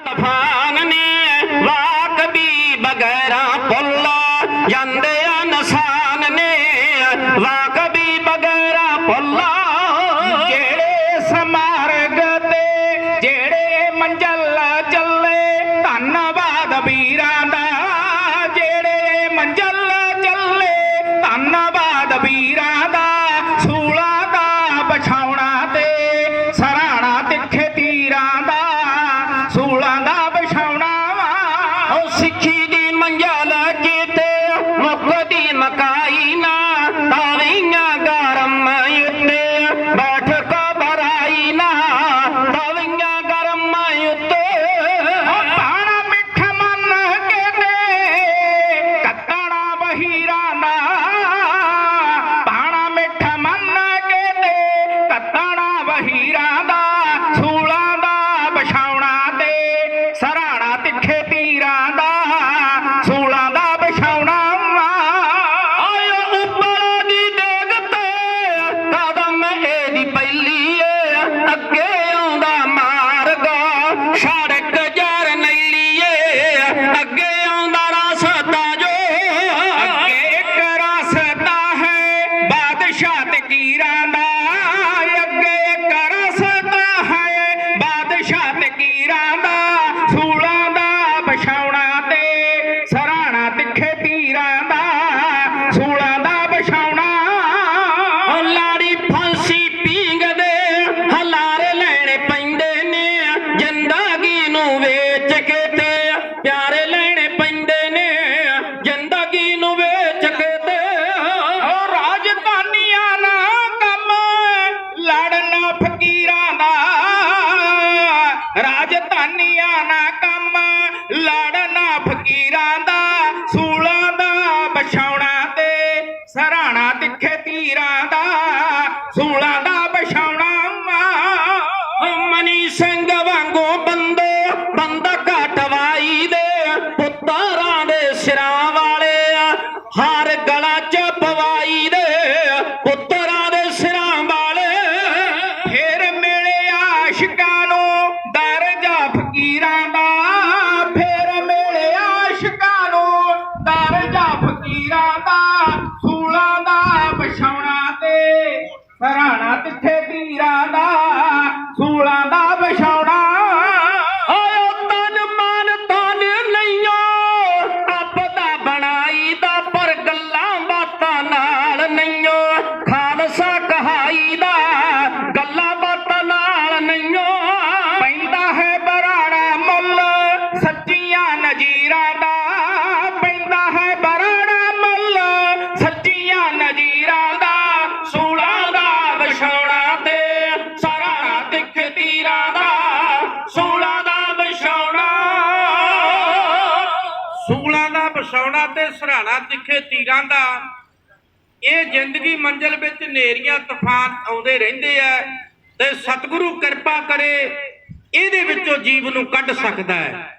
ਤੂਫਾਨ ਨੇ ਵਾਕ ਵੀ ਬਗੈਰਾ ਪੁੱਲ ਜਾਂਦੇ ਆ ਨਸਾਨ ਨੇ ਵਾਕ ਵੀ ਬਗੈਰਾ ਪੁੱਲ ਜਿਹੜੇ ਸਮਾਰਗ ਤੇ, ਜਿਹੜੇ ਮੰਜ਼ਲ ਚੱਲੇ, ਧੰਨਵਾਦ ਵੀਰਾਂ ਦਾ। ਜਿਹੜੇ ਮੰਜ਼ਲ سيدي من جعل ਕੇ ਤੇ ਪਿਆਰੇ ਲੈਣੇ ਪੈਂਦੇ ਨੇ ਜ਼ਿੰਦਗੀ ਨੂੰ ਵੇਚ ਕੇ ਤੇ ਉਹ ਰਾਜਧਾਨੀਆਂ ਨਾ ਕੰਮ ਲੜਨਾ ਫਕੀਰਾਂ ਦਾ। ਰਾਜਧਾਨੀਆਂ ਨਾ ਕੰਮ ਲੜਨਾ ਫਕੀਰਾਂ ਦਾ। ਸੂਲਾਂ ਦਾ ਬਛਾਉਣਾ ਤੇ ਸਰਾਣਾ ਤਿੱਖੇ ਤੀਰਾਂ ਦਾ। ਸੂਲਾਂ ਦਾ ਬਛਾਉਣਾ ਵਾ। ਮਨੀ ਸਿੰਘ ਵਾਂਗੂ Chicago. ਸੱਚੀਆਂ ਦਾ, ਸੂਲਾਂ ਦਾ, ਵਿਛਾਉਣਾ ਤੇ ਸਾਰਾ ਦਿਖ ਤੀਰਾਂ ਦਾ, ਸੂਲਾਂ ਦਾ ਵਿਛਾਉਣਾ। ਸੂਲਾਂ ਦਾ ਵਿਛਾਉਣਾ ਤੇ ਸਰਾਣਾ ਤਿੱਖੇ ਤੀਰਾਂ ਦਾ। ਇਹ ਜ਼ਿੰਦਗੀ ਮੰਜ਼ਲ ਵਿੱਚ ਨੇਰੀਆਂ, ਤੂਫਾਨ ਆਉਂਦੇ ਰਹਿੰਦੇ ਆ ਤੇ ਸਤਿਗੁਰੂ ਕਿਰਪਾ ਕਰੇ ਇਹਦੇ ਵਿੱਚੋਂ ਜੀਵ ਨੂੰ ਕੱਢ ਸਕਦਾ ਹੈ।